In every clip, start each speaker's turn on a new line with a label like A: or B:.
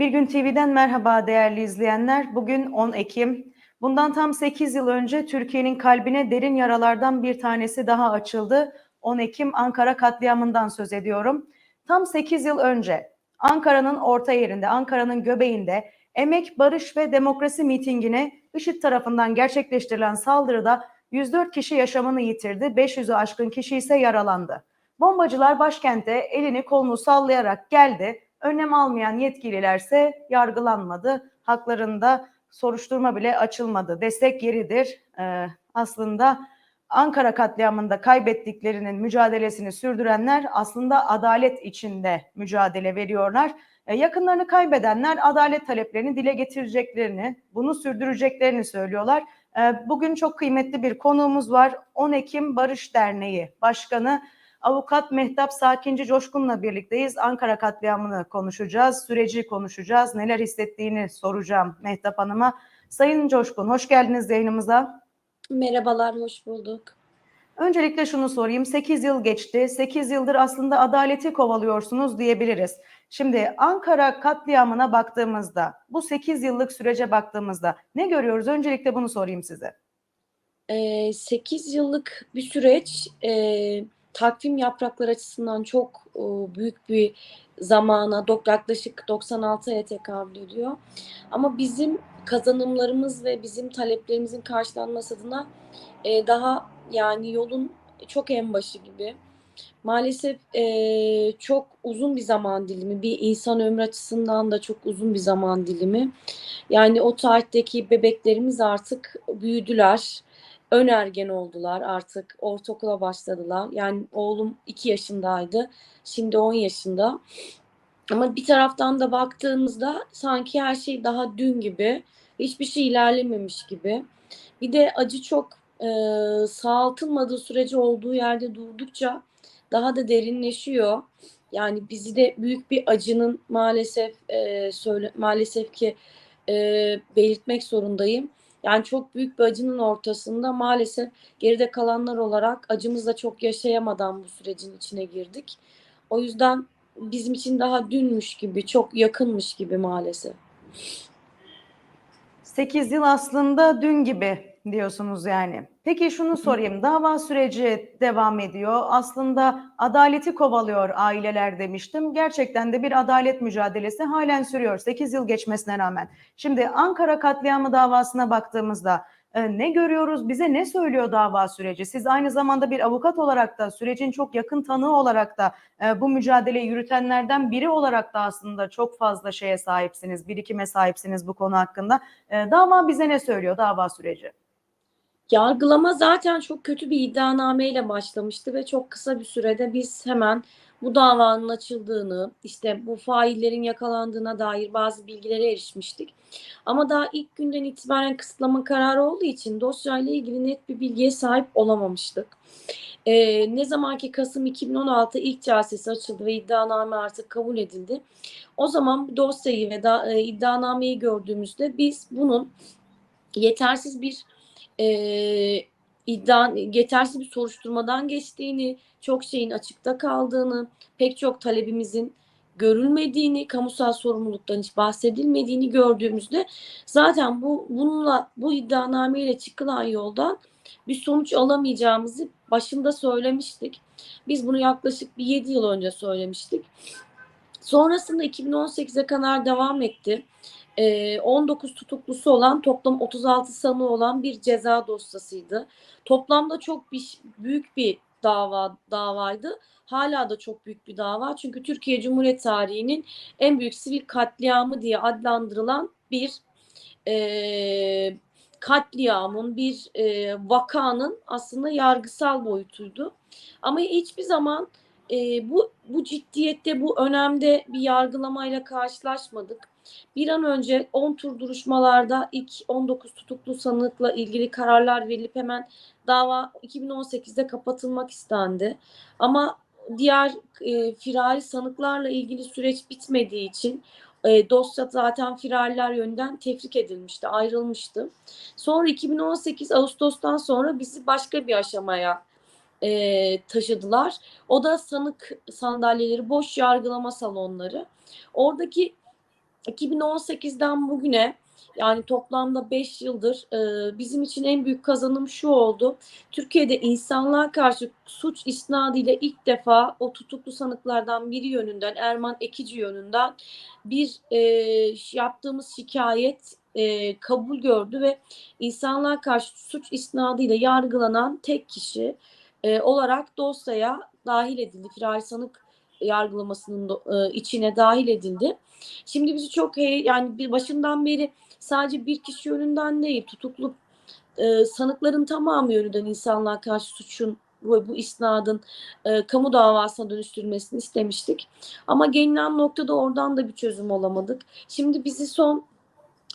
A: Bir Gün TV'den merhaba değerli izleyenler. Bugün 10 Ekim. Bundan tam 8 yıl önce Türkiye'nin kalbine derin yaralardan bir tanesi daha açıldı. 10 Ekim Ankara katliamından söz ediyorum. Tam 8 yıl önce Ankara'nın orta yerinde, Ankara'nın göbeğinde Emek, Barış ve Demokrasi mitingine IŞİD tarafından gerçekleştirilen saldırıda 104 kişi yaşamını yitirdi, 500'ü aşkın kişi ise yaralandı. Bombacılar başkente elini kolunu sallayarak geldi. Önlem almayan yetkililerse yargılanmadı. Haklarında soruşturma bile açılmadı. Destek yeridir. Ee, aslında Ankara katliamında kaybettiklerinin mücadelesini sürdürenler aslında adalet içinde mücadele veriyorlar. Ee, yakınlarını kaybedenler adalet taleplerini dile getireceklerini, bunu sürdüreceklerini söylüyorlar. Ee, bugün çok kıymetli bir konuğumuz var. 10 Ekim Barış Derneği Başkanı Avukat Mehtap Sakinci Coşkun'la birlikteyiz. Ankara katliamını konuşacağız, süreci konuşacağız, neler hissettiğini soracağım Mehtap Hanım'a. Sayın Coşkun, hoş geldiniz yayınımıza.
B: Merhabalar, hoş bulduk.
A: Öncelikle şunu sorayım, 8 yıl geçti, 8 yıldır aslında adaleti kovalıyorsunuz diyebiliriz. Şimdi Ankara katliamına baktığımızda, bu 8 yıllık sürece baktığımızda ne görüyoruz? Öncelikle bunu sorayım size.
B: Ee, 8 yıllık bir süreç, e, takvim yaprakları açısından çok e, büyük bir zamana, yaklaşık 96 aya tekabül ediyor. Ama bizim kazanımlarımız ve bizim taleplerimizin karşılanması adına e, daha yani yolun çok en başı gibi. Maalesef e, çok uzun bir zaman dilimi, bir insan ömrü açısından da çok uzun bir zaman dilimi. Yani o tarihteki bebeklerimiz artık büyüdüler önergen oldular artık. Ortaokula başladılar. Yani oğlum 2 yaşındaydı. Şimdi 10 yaşında. Ama bir taraftan da baktığımızda sanki her şey daha dün gibi. Hiçbir şey ilerlememiş gibi. Bir de acı çok e, sağaltılmadığı sürece olduğu yerde durdukça daha da derinleşiyor. Yani bizi de büyük bir acının maalesef e, söyle maalesef ki e, belirtmek zorundayım. Yani çok büyük bir acının ortasında maalesef geride kalanlar olarak acımızla çok yaşayamadan bu sürecin içine girdik. O yüzden bizim için daha dünmüş gibi, çok yakınmış gibi maalesef.
A: 8 yıl aslında dün gibi diyorsunuz yani. Peki şunu sorayım. Dava süreci devam ediyor. Aslında adaleti kovalıyor aileler demiştim. Gerçekten de bir adalet mücadelesi halen sürüyor 8 yıl geçmesine rağmen. Şimdi Ankara katliamı davasına baktığımızda e, ne görüyoruz? Bize ne söylüyor dava süreci? Siz aynı zamanda bir avukat olarak da sürecin çok yakın tanığı olarak da e, bu mücadeleyi yürütenlerden biri olarak da aslında çok fazla şeye sahipsiniz, birikime sahipsiniz bu konu hakkında. E, dava bize ne söylüyor dava süreci?
B: Yargılama zaten çok kötü bir iddianameyle başlamıştı ve çok kısa bir sürede biz hemen bu davanın açıldığını, işte bu faillerin yakalandığına dair bazı bilgilere erişmiştik. Ama daha ilk günden itibaren kısıtlama kararı olduğu için dosyayla ilgili net bir bilgiye sahip olamamıştık. Ee, ne zaman ki Kasım 2016 ilk celsesi açıldı ve iddianame artık kabul edildi. O zaman dosyayı ve da, e, iddianameyi gördüğümüzde biz bunun yetersiz bir e, iddia yetersiz bir soruşturmadan geçtiğini, çok şeyin açıkta kaldığını, pek çok talebimizin görülmediğini, kamusal sorumluluktan hiç bahsedilmediğini gördüğümüzde zaten bu bununla bu iddianameyle çıkılan yoldan bir sonuç alamayacağımızı başında söylemiştik. Biz bunu yaklaşık bir 7 yıl önce söylemiştik. Sonrasında 2018'e kadar devam etti. 19 tutuklusu olan toplam 36 sanığı olan bir ceza dosyasıydı. Toplamda çok bir, büyük bir dava davaydı. Hala da çok büyük bir dava. Çünkü Türkiye Cumhuriyet tarihinin en büyük sivil katliamı diye adlandırılan bir e, katliamın, bir e, vakanın aslında yargısal boyutuydu. Ama hiçbir zaman e, bu bu ciddiyette, bu önemde bir yargılamayla karşılaşmadık. Bir an önce 10 tur duruşmalarda ilk 19 tutuklu sanıkla ilgili kararlar verilip hemen dava 2018'de kapatılmak istendi. Ama diğer e, firari sanıklarla ilgili süreç bitmediği için e, dosya zaten firariler yönden tefrik edilmişti, ayrılmıştı. Sonra 2018 Ağustos'tan sonra bizi başka bir aşamaya e, taşıdılar. O da sanık sandalyeleri, boş yargılama salonları. Oradaki 2018'den bugüne yani toplamda 5 yıldır e, bizim için en büyük kazanım şu oldu. Türkiye'de insanlığa karşı suç isnadıyla ilk defa o tutuklu sanıklardan biri yönünden Erman Ekici yönünden bir e, yaptığımız şikayet e, kabul gördü ve insanlığa karşı suç isnadıyla yargılanan tek kişi e, olarak dosyaya dahil edildi. Firar sanık yargılamasının e, içine dahil edildi. Şimdi bizi çok hey, yani bir başından beri sadece bir kişi yönünden değil tutuklu e, sanıkların tamamı yönünden insanlığa karşı suçun bu, bu isnadın e, kamu davasına dönüştürülmesini istemiştik. Ama gelinen noktada oradan da bir çözüm olamadık. Şimdi bizi son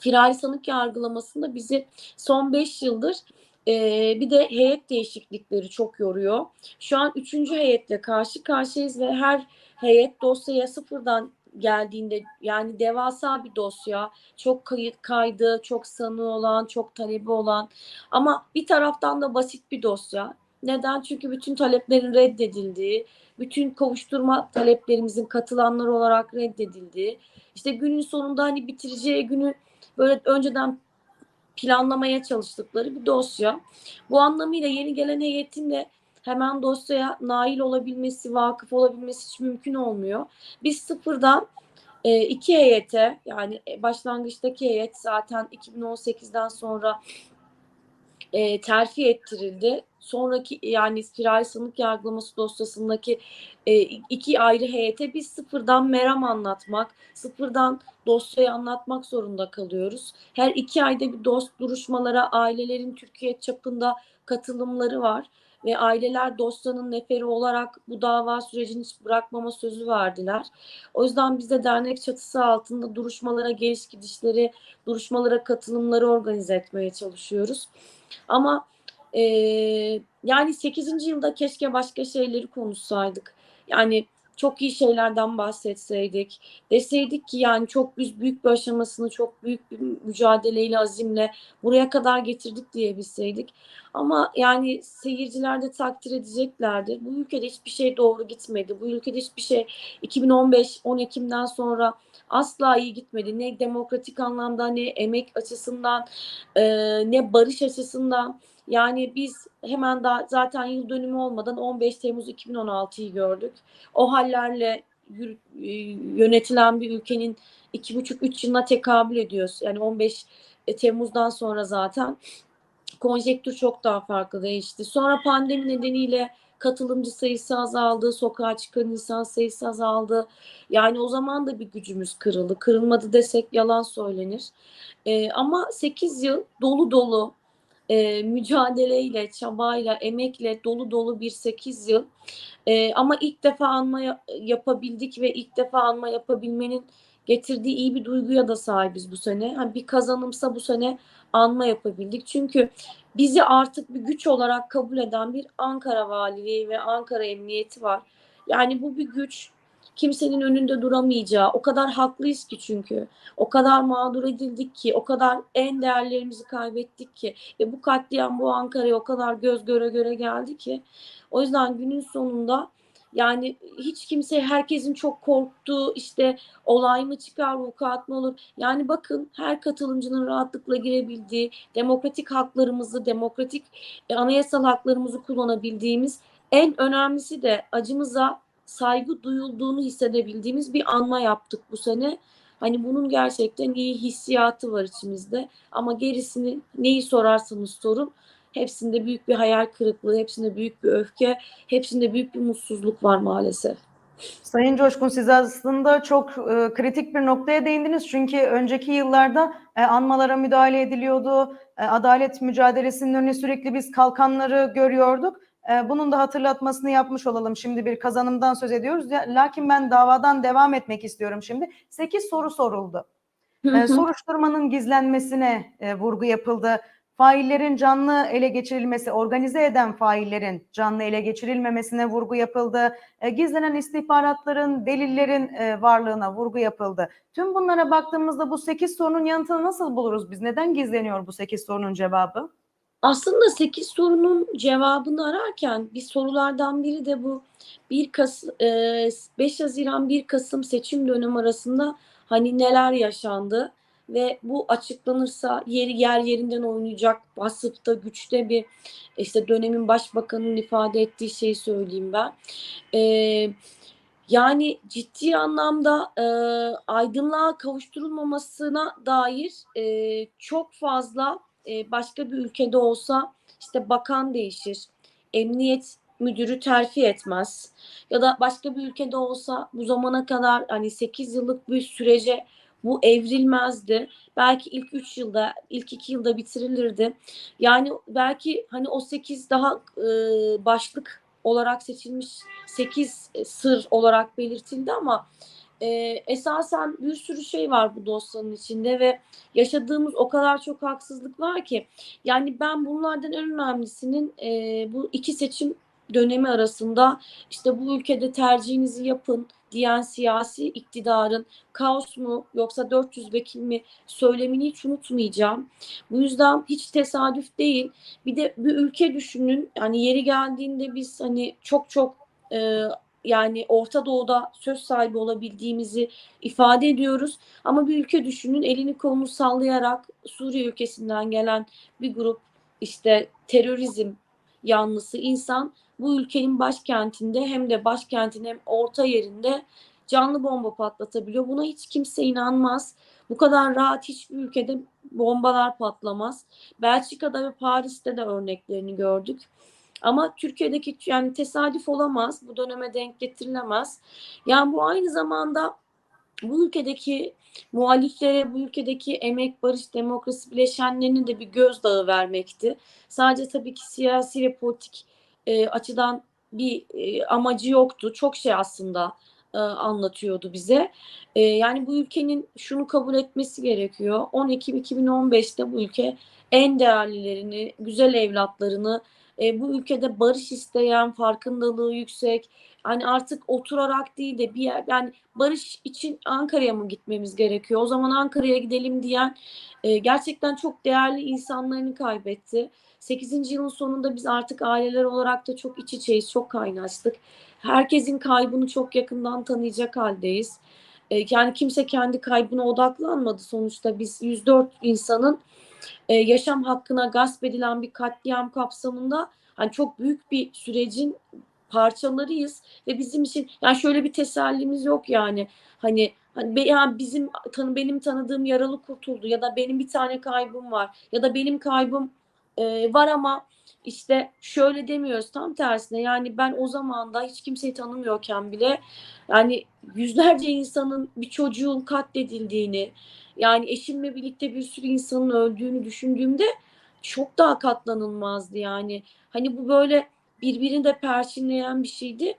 B: firari sanık yargılamasında bizi son 5 yıldır e, bir de heyet değişiklikleri çok yoruyor. Şu an üçüncü heyetle karşı karşıyayız ve her heyet dosyaya sıfırdan geldiğinde yani devasa bir dosya, çok kayıt kaydı, çok sanığı olan, çok talebi olan ama bir taraftan da basit bir dosya. Neden? Çünkü bütün taleplerin reddedildiği, bütün kovuşturma taleplerimizin katılanlar olarak reddedildiği, işte günün sonunda hani bitireceği günü böyle önceden planlamaya çalıştıkları bir dosya. Bu anlamıyla yeni gelen heyetin de hemen dosyaya nail olabilmesi, vakıf olabilmesi hiç mümkün olmuyor. Biz sıfırdan e, iki heyete yani başlangıçtaki heyet zaten 2018'den sonra e, terfi ettirildi. Sonraki yani firari sanık yargılaması dosyasındaki e, iki ayrı heyete biz sıfırdan meram anlatmak, sıfırdan dosyayı anlatmak zorunda kalıyoruz. Her iki ayda bir dost duruşmalara ailelerin Türkiye çapında katılımları var ve aileler dosyanın neferi olarak bu dava sürecini bırakmama sözü verdiler. O yüzden biz de dernek çatısı altında duruşmalara geliş gidişleri, duruşmalara katılımları organize etmeye çalışıyoruz. Ama e, yani 8. yılda keşke başka şeyleri konuşsaydık. Yani çok iyi şeylerden bahsetseydik. Deseydik ki yani çok biz büyük bir aşamasını çok büyük bir mücadeleyle, azimle buraya kadar getirdik diyebilseydik. Ama yani seyirciler de takdir edeceklerdir. Bu ülkede hiçbir şey doğru gitmedi. Bu ülkede hiçbir şey 2015 10 Ekim'den sonra asla iyi gitmedi. Ne demokratik anlamda ne emek açısından e, ne barış açısından. Yani biz hemen daha zaten yıl dönümü olmadan 15 Temmuz 2016'yı gördük. O hallerle yönetilen bir ülkenin iki buçuk üç yılına tekabül ediyoruz. Yani 15 Temmuz'dan sonra zaten konjektür çok daha farklı değişti. Sonra pandemi nedeniyle katılımcı sayısı azaldı, sokağa çıkan insan sayısı azaldı. Yani o zaman da bir gücümüz kırıldı. Kırılmadı desek yalan söylenir. Ee, ama 8 yıl dolu dolu e, mücadeleyle, çabayla, emekle dolu dolu bir 8 yıl. E, ama ilk defa anma yapabildik ve ilk defa anma yapabilmenin getirdiği iyi bir duyguya da sahibiz bu sene. Yani bir kazanımsa bu sene anma yapabildik. Çünkü bizi artık bir güç olarak kabul eden bir Ankara Valiliği ve Ankara Emniyeti var. Yani bu bir güç kimsenin önünde duramayacağı, o kadar haklıyız ki çünkü. O kadar mağdur edildik ki, o kadar en değerlerimizi kaybettik ki ve bu katliam bu Ankara'ya o kadar göz göre göre geldi ki. O yüzden günün sonunda yani hiç kimse herkesin çok korktuğu işte olay mı çıkar, vukuat mı olur? Yani bakın her katılımcının rahatlıkla girebildiği, demokratik haklarımızı, demokratik e, anayasal haklarımızı kullanabildiğimiz en önemlisi de acımıza saygı duyulduğunu hissedebildiğimiz bir anma yaptık bu sene. Hani bunun gerçekten iyi hissiyatı var içimizde. Ama gerisini neyi sorarsanız sorun hepsinde büyük bir hayal kırıklığı, hepsinde büyük bir öfke, hepsinde büyük bir mutsuzluk var maalesef.
A: Sayın Coşkun siz aslında çok e, kritik bir noktaya değindiniz. Çünkü önceki yıllarda e, anmalara müdahale ediliyordu. E, adalet mücadelesinin önüne sürekli biz kalkanları görüyorduk. E, bunun da hatırlatmasını yapmış olalım. Şimdi bir kazanımdan söz ediyoruz. Lakin ben davadan devam etmek istiyorum şimdi. 8 soru soruldu. E, soruşturmanın gizlenmesine e, vurgu yapıldı. Faillerin canlı ele geçirilmesi, organize eden faillerin canlı ele geçirilmemesine vurgu yapıldı. E, gizlenen istihbaratların, delillerin e, varlığına vurgu yapıldı. Tüm bunlara baktığımızda bu 8 sorunun yanıtını nasıl buluruz biz? Neden gizleniyor bu 8 sorunun cevabı?
B: Aslında 8 sorunun cevabını ararken bir sorulardan biri de bu 1 Kasım 5 Haziran 1 Kasım seçim dönemi arasında Hani neler yaşandı ve bu açıklanırsa yeri yer yerinden oynayacak vasıfta güçte bir işte dönemin başbakanının ifade ettiği şeyi söyleyeyim ben. Ee, yani ciddi anlamda e, aydınlığa kavuşturulmamasına dair e, çok fazla e, başka bir ülkede olsa işte bakan değişir, emniyet müdürü terfi etmez ya da başka bir ülkede olsa bu zamana kadar hani 8 yıllık bir sürece bu evrilmezdi. Belki ilk 3 yılda, ilk 2 yılda bitirilirdi. Yani belki hani o 8 daha e, başlık olarak seçilmiş 8 sır olarak belirtildi ama e, esasen bir sürü şey var bu dosyanın içinde ve yaşadığımız o kadar çok haksızlık var ki yani ben bunlardan en önemlisinin e, bu iki seçim dönemi arasında işte bu ülkede tercihinizi yapın diyen siyasi iktidarın kaos mu yoksa 400 vekil mi söylemini hiç unutmayacağım. Bu yüzden hiç tesadüf değil. Bir de bir ülke düşünün yani yeri geldiğinde biz hani çok çok e, yani Orta Doğu'da söz sahibi olabildiğimizi ifade ediyoruz. Ama bir ülke düşünün elini kolunu sallayarak Suriye ülkesinden gelen bir grup işte terörizm yanlısı insan bu ülkenin başkentinde hem de başkentin hem orta yerinde canlı bomba patlatabiliyor. Buna hiç kimse inanmaz. Bu kadar rahat hiçbir ülkede bombalar patlamaz. Belçika'da ve Paris'te de örneklerini gördük. Ama Türkiye'deki yani tesadüf olamaz. Bu döneme denk getirilemez. Yani bu aynı zamanda bu ülkedeki muhaliflere, bu ülkedeki emek, barış, demokrasi bileşenlerinin de bir gözdağı vermekti. Sadece tabii ki siyasi ve politik e, açıdan bir e, amacı yoktu. Çok şey aslında e, anlatıyordu bize. E, yani bu ülkenin şunu kabul etmesi gerekiyor. 10 Ekim 2015'te bu ülke en değerlilerini, güzel evlatlarını, e, bu ülkede barış isteyen, farkındalığı yüksek, hani artık oturarak değil de bir yer, yani barış için Ankara'ya mı gitmemiz gerekiyor? O zaman Ankara'ya gidelim diyen e, gerçekten çok değerli insanlarını kaybetti. 8. yılın sonunda biz artık aileler olarak da çok iç içeyiz, çok kaynaştık. Herkesin kaybını çok yakından tanıyacak haldeyiz. E, yani kimse kendi kaybına odaklanmadı. Sonuçta biz 104 insanın e, yaşam hakkına gasp edilen bir katliam kapsamında hani çok büyük bir sürecin parçalarıyız ve bizim için yani şöyle bir tesellimiz yok yani. Hani hani yani bizim tanı benim tanıdığım yaralı kurtuldu ya da benim bir tane kaybım var ya da benim kaybım e, var ama işte şöyle demiyoruz tam tersine. Yani ben o zaman da hiç kimseyi tanımıyorken bile yani yüzlerce insanın bir çocuğun katledildiğini yani eşimle birlikte bir sürü insanın öldüğünü düşündüğümde çok daha katlanılmazdı yani. Hani bu böyle birbirini de perçinleyen bir şeydi.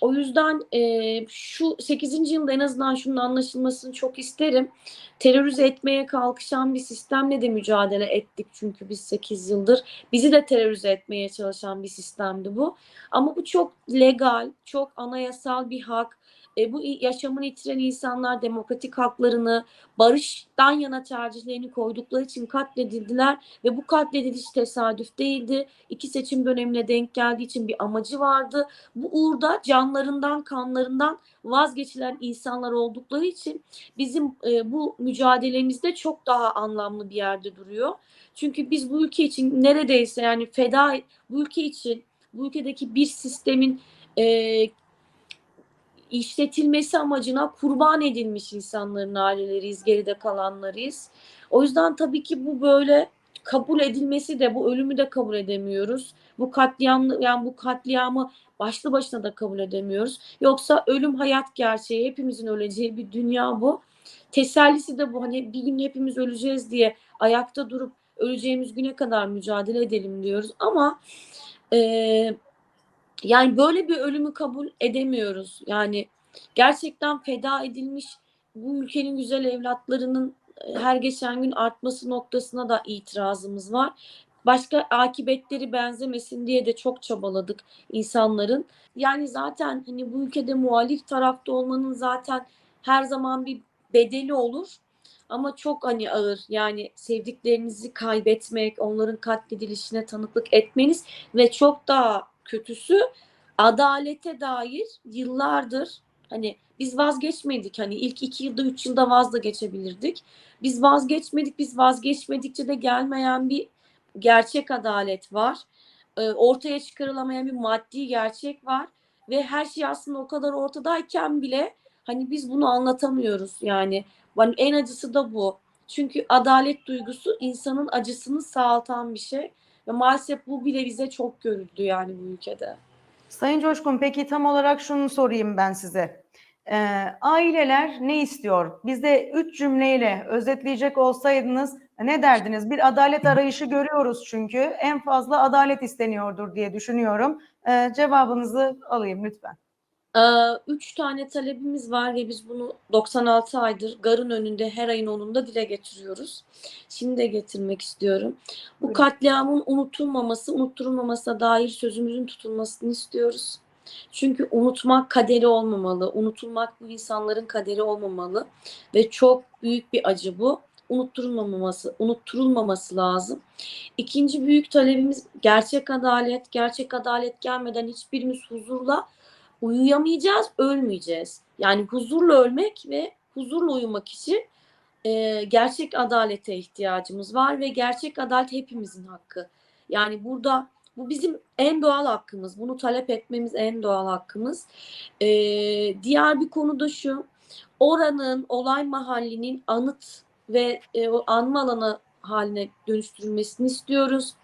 B: O yüzden e, şu 8. yılda en azından şunun anlaşılmasını çok isterim. Terörize etmeye kalkışan bir sistemle de mücadele ettik çünkü biz 8 yıldır. Bizi de terörize etmeye çalışan bir sistemdi bu. Ama bu çok legal, çok anayasal bir hak e, bu yaşamını yitiren insanlar demokratik haklarını, barıştan yana tercihlerini koydukları için katledildiler ve bu katlediliş tesadüf değildi. İki seçim dönemine denk geldiği için bir amacı vardı. Bu uğurda canlarından, kanlarından vazgeçilen insanlar oldukları için bizim e, bu mücadelemizde çok daha anlamlı bir yerde duruyor. Çünkü biz bu ülke için neredeyse yani feda bu ülke için bu ülkedeki bir sistemin e, işletilmesi amacına kurban edilmiş insanların aileleriyiz, geride kalanlarıyız. O yüzden tabii ki bu böyle kabul edilmesi de bu ölümü de kabul edemiyoruz. Bu katliam yani bu katliamı başlı başına da kabul edemiyoruz. Yoksa ölüm hayat gerçeği hepimizin öleceği bir dünya bu. Tesellisi de bu hani bir gün hepimiz öleceğiz diye ayakta durup öleceğimiz güne kadar mücadele edelim diyoruz ama eee yani böyle bir ölümü kabul edemiyoruz. Yani gerçekten feda edilmiş bu ülkenin güzel evlatlarının e, her geçen gün artması noktasına da itirazımız var. Başka akibetleri benzemesin diye de çok çabaladık insanların. Yani zaten hani bu ülkede muhalif tarafta olmanın zaten her zaman bir bedeli olur. Ama çok hani ağır yani sevdiklerinizi kaybetmek, onların katledilişine tanıklık etmeniz ve çok daha kötüsü adalete dair yıllardır Hani biz vazgeçmedik. Hani ilk iki yılda, üç yılda vaz da geçebilirdik. Biz vazgeçmedik. Biz vazgeçmedikçe de gelmeyen bir gerçek adalet var. Ee, ortaya çıkarılamayan bir maddi gerçek var. Ve her şey aslında o kadar ortadayken bile hani biz bunu anlatamıyoruz. Yani hani en acısı da bu. Çünkü adalet duygusu insanın acısını sağaltan bir şey. Ve maalesef bu bile bize çok görüldü yani bu ülkede.
A: Sayın Coşkun peki tam olarak şunu sorayım ben size. Ee, aileler ne istiyor? Bizde üç cümleyle özetleyecek olsaydınız ne derdiniz? Bir adalet arayışı görüyoruz çünkü. En fazla adalet isteniyordur diye düşünüyorum. Ee, cevabınızı alayım lütfen.
B: Ee, Üç tane talebimiz var ve biz bunu 96 aydır garın önünde her ayın 10'unda dile getiriyoruz. Şimdi de getirmek istiyorum. Bu katliamın unutulmaması, unutturulmamasına dair sözümüzün tutulmasını istiyoruz. Çünkü unutmak kaderi olmamalı, unutulmak bu insanların kaderi olmamalı ve çok büyük bir acı bu. Unutturulmaması, unutturulmaması lazım. İkinci büyük talebimiz gerçek adalet. Gerçek adalet gelmeden hiçbirimiz huzurla uyuyamayacağız, ölmeyeceğiz. Yani huzurla ölmek ve huzurla uyumak için e, gerçek adalete ihtiyacımız var ve gerçek adalet hepimizin hakkı. Yani burada bu bizim en doğal hakkımız. Bunu talep etmemiz en doğal hakkımız. E, diğer bir konu da şu. Oranın, olay mahallinin anıt ve e, o anma alanı haline dönüştürülmesini istiyoruz.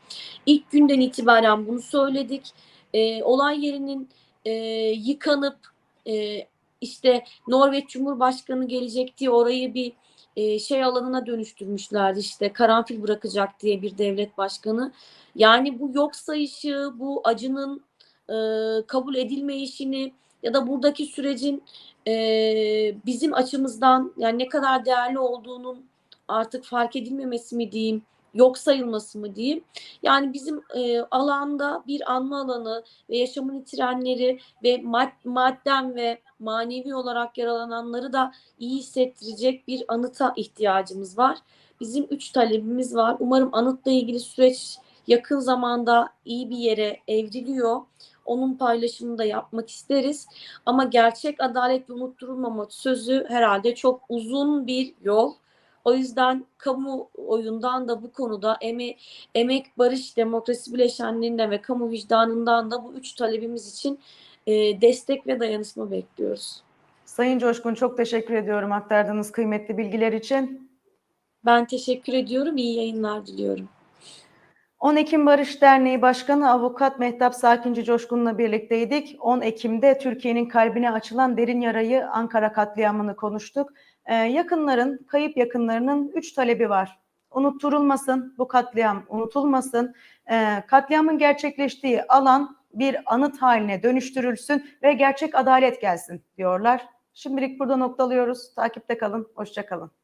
B: İlk günden itibaren bunu söyledik. E, olay yerinin e, yıkanıp e, işte Norveç Cumhurbaşkanı gelecek diye orayı bir e, şey alanına dönüştürmüşlerdi işte karanfil bırakacak diye bir devlet başkanı. Yani bu yok sayışı, bu acının e, kabul edilmeyişini ya da buradaki sürecin e, bizim açımızdan yani ne kadar değerli olduğunun artık fark edilmemesi mi diyeyim, yok sayılması mı diyeyim. Yani bizim e, alanda bir anma alanı ve yaşamını yitirenleri ve mad madden ve manevi olarak yaralananları da iyi hissettirecek bir anıta ihtiyacımız var. Bizim üç talebimiz var. Umarım anıtla ilgili süreç yakın zamanda iyi bir yere evriliyor. Onun paylaşımını da yapmak isteriz. Ama gerçek adalet ve unutturulmama sözü herhalde çok uzun bir yol. O yüzden kamuoyundan da bu konuda emek, emek barış, demokrasi bileşenliğinden ve kamu vicdanından da bu üç talebimiz için e, destek ve dayanışma bekliyoruz.
A: Sayın Coşkun çok teşekkür ediyorum aktardığınız kıymetli bilgiler için.
B: Ben teşekkür ediyorum. İyi yayınlar diliyorum.
A: 10 Ekim Barış Derneği Başkanı Avukat Mehtap Sakinci Coşkun'la birlikteydik. 10 Ekim'de Türkiye'nin kalbine açılan derin yarayı Ankara katliamını konuştuk. Ee, yakınların, kayıp yakınlarının üç talebi var. Unutturulmasın, bu katliam unutulmasın. Ee, katliamın gerçekleştiği alan bir anıt haline dönüştürülsün ve gerçek adalet gelsin diyorlar. Şimdilik burada noktalıyoruz. Takipte kalın, hoşça kalın.